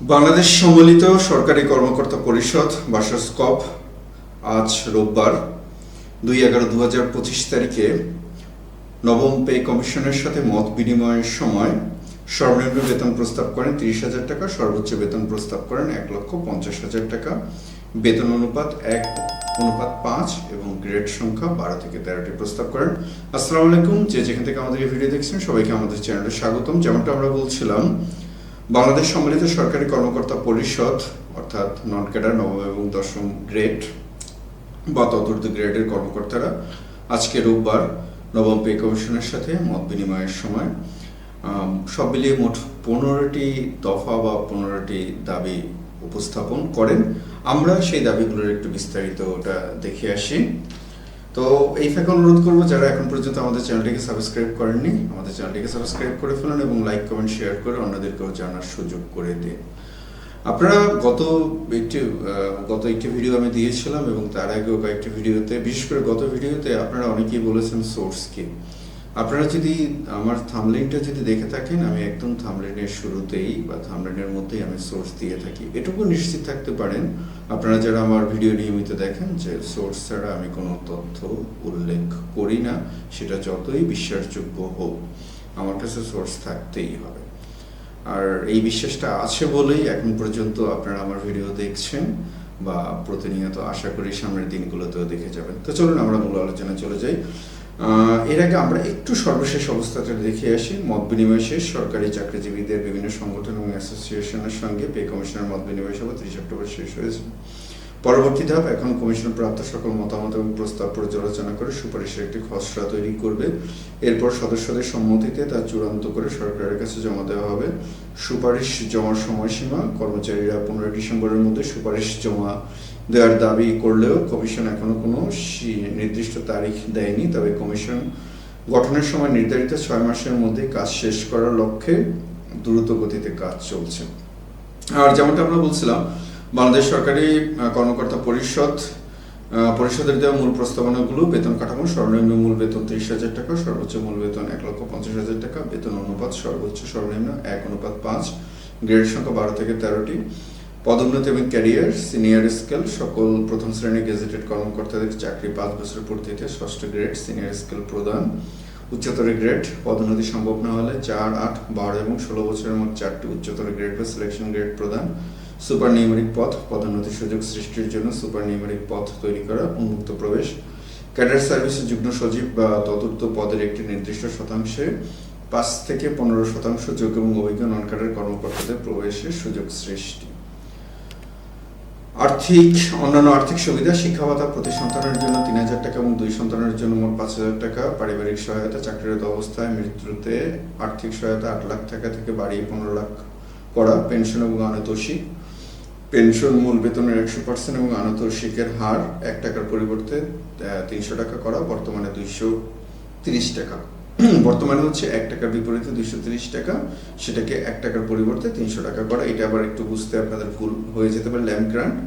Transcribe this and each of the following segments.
বাংলাদেশ সম্মিলিত সরকারি কর্মকর্তা পরিষদ বাসাস্কপ আজ রোববার, দুই এগারো দু হাজার পঁচিশ তারিখে নবম পে কমিশনের সাথে মত বিনিময়ের সময় সর্বনিম্ন বেতন প্রস্তাব করেন তিরিশ হাজার টাকা, সর্বোচ্চ বেতন প্রস্তাব করেন এক লক্ষ পঞ্চাশ হাজার টাকা। বেতন অনুপাত এক, অনুপাত পাঁচ এবং গ্রেড সংখ্যা বারো থেকে তেরোটি প্রস্তাব করেন। আসসালামু আলাইকুম, যে যেখান থেকে আমাদের এই ভিডিও দেখছেন সবাইকে আমাদের চ্যানেলে স্বাগতম। যেমনটা আমরা বলছিলাম বাংলাদেশ সম্মিলিত সরকারি কর্মকর্তা পরিষদ, অর্থাৎ নন ক্যাডার নবম এবং দশম গ্রেড বা তদূর্ধ্ব গ্রেডের কর্মকর্তারা আজকে রোববার নবম পে কমিশনের সাথে মত বিনিময়ের সময় সব মিলিয়ে মোট পনেরোটি দফা বা পনেরোটি দাবি উপস্থাপন করেন। আমরা সেই দাবিগুলোর একটু বিস্তারিত ওটা দেখে আসি। তো এই ফাঁকে অনুরোধ করব, যারা এখন পর্যন্ত আমাদের চ্যানেলটিকে সাবস্ক্রাইব করেননি, আমাদের চ্যানেলটিকে সাবস্ক্রাইব করে ফেলুন এবং লাইক, কমেন্ট, শেয়ার করে অন্যদেরকেও জানার সুযোগ করে দিন। আপনারা গত একটি গত একটি ভিডিও আমি দিয়েছিলাম এবং তার আগেও কয়েকটি ভিডিওতে, বিশেষ করে গত ভিডিওতে আপনারা অনেকেই বলেছেন সোর্স কি। আপনারা যদি আমার থামলেনটা যদি দেখে থাকেন, আমি একদম থামলেনের শুরুতেই বা থামলেনের মধ্যেই আমি সোর্স দিয়ে থাকি। এটুকু নিশ্চিত থাকতে পারেন, আপনারা যারা আমার ভিডিও নিয়মিত দেখেন, যে সোর্স ছাড়া আমি কোনো তথ্য উল্লেখ করি না, সেটা যতই বিশ্বাসযোগ্য হোক, আমার কাছে সোর্স থাকতেই হবে। আর এই বিশ্বাসটা আছে বলেই এখন পর্যন্ত আপনারা আমার ভিডিও দেখছেন বা প্রতিনিয়ত আশা করি সামনের দিনগুলোতেও দেখে যাবেন। তো চলুন, আমরা মূল আলোচনায় চলে যাই। এর আগে আমরা একটু সর্বশেষ অবস্থাটা দেখে আসি, মত বিনিময় শেষ, সরকারি চাকরিজীবীদের বিভিন্ন সংগঠন এবং অ্যাসোসিয়েশনের সঙ্গে পে কমিশনের মত বিনিময় সভা ত্রিশ অক্টোবর শেষ হয়েছে। পরবর্তী ধাপ, এখন কমিশন প্রাপ্ত সকল মতামত এবং প্রস্তাব পর্যালোচনা করে সুপারিশের একটি খসড়া তৈরি করবে। এরপর সদস্যদের সম্মতিতে তা চূড়ান্ত করে সরকারের কাছে জমা দেওয়া হবে। সুপারিশ জমার সময়সীমা, কর্মচারীরা পনেরোই ডিসেম্বরের মধ্যে সুপারিশ জমা দেওয়ার দাবি করলেও কমিশন এখনও কোনো নির্দিষ্ট তারিখ দেয়নি। তবে কমিশন গঠনের সময় নির্ধারিত ছয় মাসের মধ্যে কাজ শেষ করার লক্ষ্যে দ্রুত গতিতে কাজ চলছে। আর যেমনটা আমরা বলছিলাম, বাংলাদেশ সরকারি কর্মকর্তা পরিষদ পরিষদের দেওয়া মূল প্রস্তাবনাগুলো, বেতন কাঠামো, সর্বনিম্ন মূল বেতন ত্রিশ হাজার টাকা, সর্বোচ্চ মূল বেতন এক লক্ষ পঞ্চাশ হাজার টাকা, বেতন অনুপাত সর্বোচ্চ সর্বনিম্ন এক, অনুপাত পাঁচ, গ্রেড সংখ্যা বারো থেকে তেরোটি। পদোন্নতি এবং ক্যারিয়ার, সিনিয়র স্কেল, সকল প্রথম শ্রেণি গেজেটেড কর্মকর্তাদের চাকরি পাঁচ বছর পূর্তিতে ষষ্ঠ গ্রেড, সিনিয়র স্কেল প্রদান। উচ্চতর গ্রেড, পদোন্নতি সম্ভব না হলে চার, আট, বারো এবং ষোলো বছরের মধ্যে চারটি উচ্চতর গ্রেড বা সিলেকশন গ্রেড প্রদান। সুপার নিউমেরিক পথ পদোন্নতি সুযোগ সৃষ্টির জন্য সুপার নিউমেরিক পথ তৈরি করা, উন্মুক্ত প্রবেশ। ক্যাডার সার্ভিসে যুগ্ম সচিব বা তদূর্ত পদের একটি নির্দিষ্ট শতাংশে পাঁচ থেকে পনেরো শতাংশ যোগ্য এবং অভিজ্ঞ নন ক্যাডার কর্মকর্তাদের প্রবেশের সুযোগ সৃষ্টি। আর্থিক, অন্যান্য আর্থিক সুবিধা, শিক্ষা ভাতা, প্রতি সন্তানের জন্য তিন হাজার টাকা এবং দুই সন্তানের জন্য মোট পাঁচ হাজার টাকা। পারিবারিক সহায়তা চাকরিরত অবস্থায় মৃত্যুতে আর্থিক সহায়তা আট লাখ টাকা থেকে বাড়িয়ে পনেরো লাখ করা। পেনশন এবং আনতোষিক পেনশন মূল বেতনের একশো পার্সেন্ট এবং আনতোষিকের হার এক টাকার পরিবর্তে তিনশো টাকা করা। বর্তমানে দুইশো তিরিশ টাকা। বর্তমানে হচ্ছে এক টাকার বিপরীতে দুইশো তিরিশ টাকা, সেটাকে এক টাকার পরিবর্তে তিনশো টাকা করা। এটা আবার একটু বুঝতে আপনাদের ভুল হয়ে যেতে পারে, ল্যাম্প গ্রান্ট।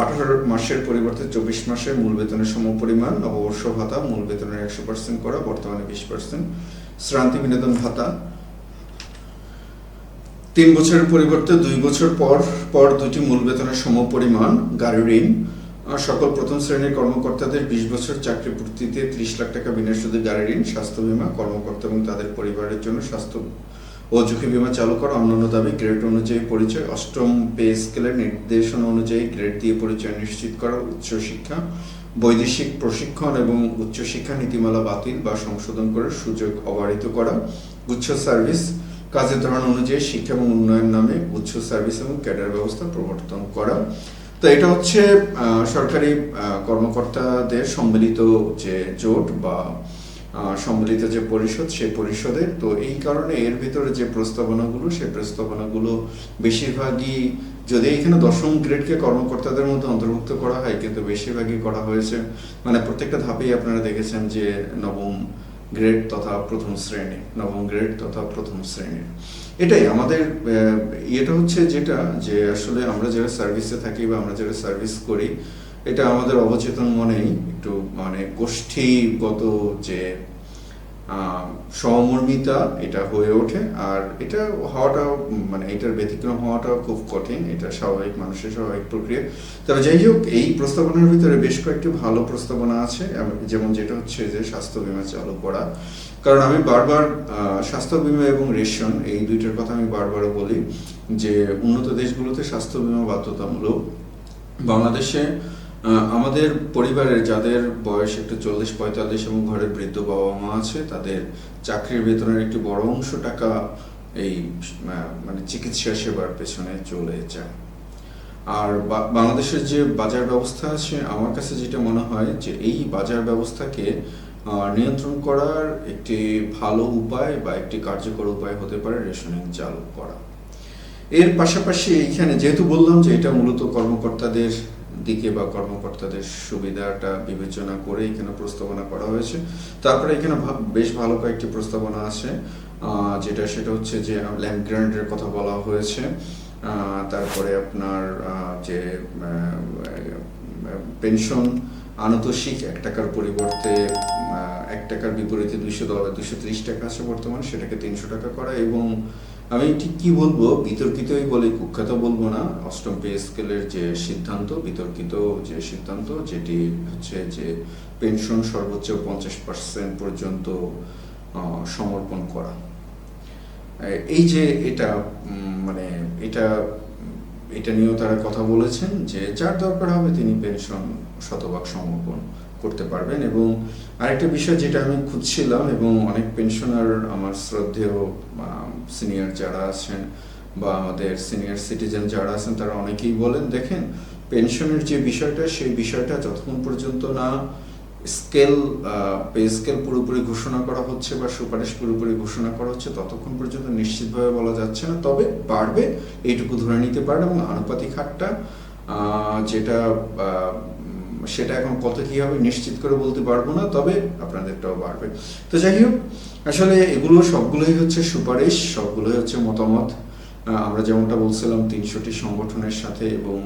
আঠারো মাসের পরিবর্তে চব্বিশ মাসের মূল বেতনের সম পরিমাণ নববর্ষ ভাতা মূল বেতনের একশো পার্সেন্ট করা, বর্তমানে বিশ পার্সেন্ট শ্রান্তি বিনোদন ভাতা। তিন বছরের পরিবর্তে দুই বছর পর পর দুটি মূল বেতনের সম পরিমাণ গাড়ি ঋণ। সকল প্রথম শ্রেণির কর্মকর্তাদের বিশ বছর চাকরি পূর্তিতে ত্রিশ লাখ টাকা বিনা সুদে গাড়ি ঋণ, স্বাস্থ্য বীমা, কর্মকর্তা এবং তাদের পরিবারের জন্য স্বাস্থ্য ও ঝুঁকি বীমা চালু করা, অন্যান্য দাবি গ্রেড অনুযায়ী পরিচয়, অষ্টম পে স্কেলের নির্দেশনা অনুযায়ী গ্রেড দিয়ে পরিচয় নিশ্চিত করা, উচ্চশিক্ষা, বৈদেশিক প্রশিক্ষণ এবং উচ্চশিক্ষা নীতিমালা বাতিল বা সংশোধন করে সুযোগ অবারিত করা, উচ্চ সার্ভিস কাজের ধরন অনুযায়ী শিক্ষা এবং উন্নয়ন নামে উচ্চ সার্ভিস এবং ক্যাডার ব্যবস্থা প্রবর্তন করা। তো এটা হচ্ছে সরকারি কর্মকর্তাদের সম্মিলিত যে জোট বা সম্মিলিত যে পরিষদ, সেই পরিষদের তো এই কারণে এর ভিতরে যে প্রস্তাবনাগুলো, সেই প্রস্তাবনাগুলো বেশিরভাগই যদি এখানে দশম গ্রেডকে কর্মকর্তাদের মধ্যে অন্তর্ভুক্ত করা হয়, কিন্তু বেশিরভাগই করা হয়েছে মানে প্রত্যেকটা ধাপেই আপনারা দেখেছেন যে নবম গ্রেড তথা প্রথম শ্রেণি, নবম গ্রেড তথা প্রথম শ্রেণির এটাই আমাদের ইয়েটা হচ্ছে যেটা, যে আসলে আমরা যারা সার্ভিসে থাকি বা আমরা যারা সার্ভিস করি এটা আমাদের অবচেতন মনেই একটু মানে গোষ্ঠীগত যে সহমর্মিতা এটা হয়ে ওঠে। আর এটা হওয়াটা মানে এটার ব্যতিক্রম হওয়াটাও খুব কঠিন। এটা স্বাভাবিক, মানুষের স্বাভাবিক প্রক্রিয়া। তবে যাই হোক, এই প্রস্তাবনার ভিতরে বেশ কয়েকটি ভালো প্রস্তাবনা আছে। যেমন যেটা হচ্ছে যে, স্বাস্থ্য বিমা চালু করা। কারণ আমি বারবার স্বাস্থ্য বিমা এবং রেশন এই দুইটার কথা আমি বারবার বলি যে, উন্নত দেশগুলোতে স্বাস্থ্য বিমা বাধ্যতামূলক। বাংলাদেশে আমাদের পরিবারের যাদের বয়স একটু চল্লিশ, পঁয়তাল্লিশ এবং ঘরের বৃদ্ধ বাবা মা আছে, তাদের চাকরির বেতনের একটি বড় অংশ টাকা এই মানে চিকিৎসা সেবার পেছনে চলে যায়। আর বাংলাদেশের যে বাজার ব্যবস্থা আছে, আমার কাছে যেটা মনে হয় যে এই বাজার ব্যবস্থাকে নিয়ন্ত্রণ করার একটি ভালো উপায় বা একটি কার্যকর উপায় হতে পারে রেশনিং চালু করা এর পাশাপাশি এইখানে যেহেতু বললাম যে এটা মূলত কর্মকর্তাদের দিকে বা কর্মকর্তাদের সুবিধাটা বিবেচনা করে এখানে প্রস্তাবনা করা হয়েছে। তারপরে এখানে বেশ ভালো কয়েকটি প্রস্তাবনা আছে। যেটা, সেটা হচ্ছে যে ল্যান্ড গ্রান্টের কথা বলা হয়েছে। তারপরে আপনার যে পেনশন আনতোষিক এক টাকার পরিবর্তে এক টাকার বিপরীতে দুইশো দুইশো ত্রিশ টাকা আছে বর্তমানে, সেটাকে তিনশো টাকা করা এবং আমি ঠিক কি বলব? বিতর্কিতই বলে, কুখ্যাত বলব না। অষ্টম পে স্কেলের যে সিদ্ধান্ত, বিতর্কিত যে সিদ্ধান্ত, যেটি হচ্ছে যে পেনশন সর্বোচ্চ পঞ্চাশ পার্সেন্ট পর্যন্ত সমর্পণ করা। এই যে এটা মানে এটা এটা নিয়েও তারা কথা বলেছেন যে যার দরকার হবে তিনি পেনশন শতভাগ সমর্পণ করতে পারবেন। এবং আরেকটা বিষয় যেটা আমি খুঁজছিলাম এবং অনেক পেনশনার আমার শ্রদ্ধেয় সিনিয়র যারা আছেন বা আমাদের সিনিয়র সিটিজেন যারা আছেন, তারা অনেকেই বলেন, দেখেন, পেনশনের যে বিষয়টা, সেই বিষয়টা যতক্ষণ পর্যন্ত না স্কেল পে স্কেল পুরোপুরি ঘোষণা করা হচ্ছে বা সুপারিশ পুরোপুরি ঘোষণা করা হচ্ছে ততক্ষণ পর্যন্ত নিশ্চিতভাবে বলা যাচ্ছে না। তবে বাড়বে, এইটুকু ধরে নিতে পারেন এবং আনুপাতিক হারটা যেটা সেটা এখন কত কি হবে নিশ্চিত করে বলতে পারব না, তবে আপনাদেরটাও বাড়বে। তো যাই হোক, আসলে এগুলো সবগুলোই হচ্ছে সুপারিশ, সবগুলোই হচ্ছে মতামত। আমরা যেমনটা বলছিলাম, তিনশোটি সংগঠনের সাথে এবং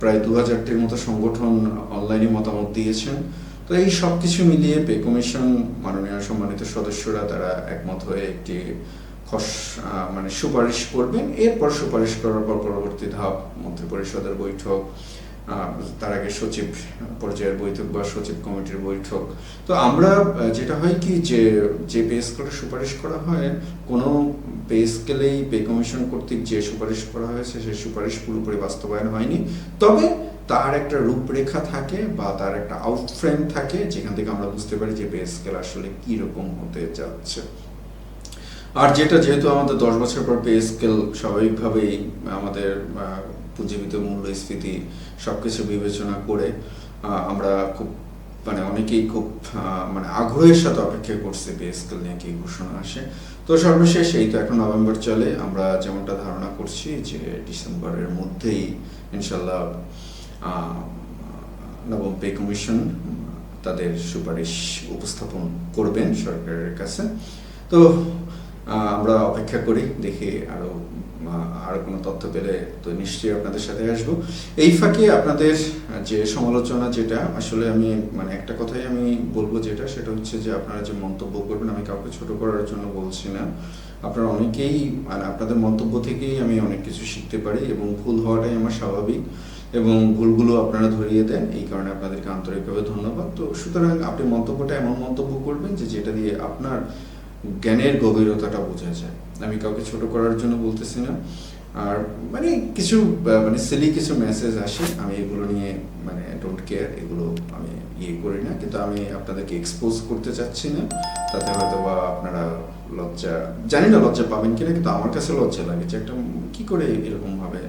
প্রায় দু হাজারটির মতো সংগঠন অনলাইনে মতামত দিয়েছেন। তো এই সব কিছু মিলিয়ে পে কমিশন মাননীয় সম্মানিত সদস্যরা তারা একমত হয়ে একটি খস মানে সুপারিশ করবেন। এরপর সুপারিশ করার পর পরবর্তী ধাপ মন্ত্রিপরিষদের বৈঠক। তার আগে সচিব পর্যায়ের বৈঠক বা সচিব কমিটির বৈঠক। তো আমরা যেটা হয় কি যে যে পে স্কেলের সুপারিশ করা হয়, কোনো পে স্কেলেই পে কমিশন কর্তৃক যে সুপারিশ করা হয়েছে, সেই সুপারিশ পুরোপুরি বাস্তবায়ন হয়নি। তবে তার একটা রূপরেখা থাকে বা তার একটা আউটফ্রেম থাকে, যেখান থেকে আমরা বুঝতে পারি যে পে স্কেল আসলে কি রকম হতে যাচ্ছে। আর যেটা যেহেতু আমাদের দশ বছর পর পে স্কেল স্বাভাবিকভাবেই আমাদের পুঁজিবিত মূল্যস্ফীতি সব কিছু বিবেচনা করে আমরা খুব মানে অনেকেই খুব মানে আগ্রহের সাথে অপেক্ষা করছে পে স্কেল নিয়ে কি ঘোষণা আসে। তো সর্বশেষ এই তো এখন নভেম্বর চলে, আমরা যেমনটা ধারণা করছি যে ডিসেম্বরের মধ্যেই ইনশাল্লাহ নবম পে কমিশন তাদের সুপারিশ উপস্থাপন করবেন সরকারের কাছে। তো আমরা অপেক্ষা করি, দেখি আরও আরও কোনো তথ্য পেলে তো নিশ্চয়ই আপনাদের সাথে আসব। এই ফাঁকে আপনাদের যে সমালোচনা, যেটা আসলে আমি মানে একটা কথাই আমি বলব যেটা, সেটা হচ্ছে যে আপনারা যে মন্তব্য করবেন, আমি কাউকে ছোট করার জন্য বলছি না। আপনারা অনেকেই মানে আপনাদের মন্তব্য থেকেই আমি অনেক কিছু শিখতে পারি এবং ভুল হওয়াটাই আমার স্বাভাবিক এবং ভুলগুলো আপনারা ধরিয়ে দেন। এই কারণে আপনাদেরকে আন্তরিকভাবে ধন্যবাদ। তো সুতরাং আপনি মন্তব্যটা এমন মন্তব্য করবেন যে যেটা দিয়ে আপনার জ্ঞানের গভীরতাটা বোঝা যায়। আমি কাউকে ছোট করার জন্য বলতেছি না। আর মানে কিছু মানে সিলি কিছু মেসেজ আসে, আমি এগুলো নিয়ে মানে ডোন্ট কেয়ার এগুলো আমি ইয়ে করি না। কিন্তু আমি আপনাদেরকে এক্সপোজ করতে চাচ্ছি না। তাতে হয়তো বা আপনারা লজ্জা, জানি না লজ্জা পাবেন কিনা, কিন্তু আমার কাছে লজ্জা লাগে যে একটা কি করে এরকমভাবে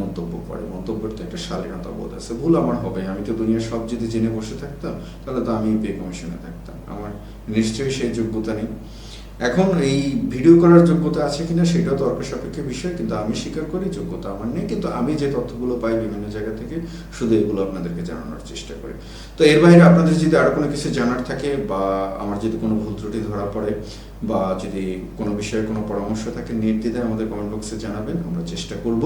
মন্তব্য করে। মন্তব্যের তো একটা শালীনতা বোধ আছে। ভুল আমার হবে। আমি তো দুনিয়ার সব যদি জেনে বসে থাকতাম, তাহলে তো আমি পে কমিশনে থাকতাম। আমার নিশ্চয়ই সেই যোগ্যতা নেই। এখন এই ভিডিও করার যোগ্যতা আছে কিনা সেটাও তর্ক সাপেক্ষে বিষয়, কিন্তু আমি স্বীকার করি যোগ্যতা আমার নেই, কিন্তু আমি যে তথ্যগুলো পাই বিভিন্ন জায়গা থেকে, শুধু এগুলো আপনাদেরকে জানানোর চেষ্টা করি। তো এর বাইরে আপনাদের যদি আরও কোনো কিছু জানার থাকে বা আমার যদি কোনো ভুল ত্রুটি ধরা পড়ে বা যদি কোনো বিষয়ে কোনো পরামর্শ থাকে নির্দ্বিধায় আমাদের কমেন্ট বক্সে জানাবেন। আমরা চেষ্টা করব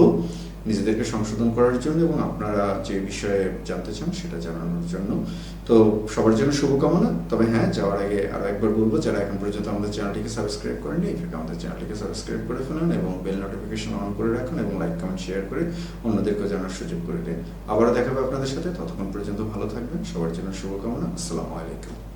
নিজেদেরকে সংশোধন করার জন্য এবং আপনারা যে বিষয়ে জানতে চান সেটা জানানোর জন্য। তো সবার জন্য শুভকামনা। তবে হ্যাঁ যাওয়ার আগে আরও একবার বলব, যারা এখন পর্যন্ত আমাদের চ্যানেলটিকে সাবস্ক্রাইব করেনি এখানে আমাদের চ্যানেলটিকে সাবস্ক্রাইব করে ফেলুন এবং বেল নোটিফিকেশন অন করে রাখুন এবং লাইক কমেন্ট শেয়ার করে অন্যদেরকেও জানার সুযোগ করে দিন। আবারও দেখাবে আপনাদের সাথে। ততক্ষণ পর্যন্ত ভালো থাকবেন। সবার জন্য শুভকামনা। আসসালামু আলাইকুম।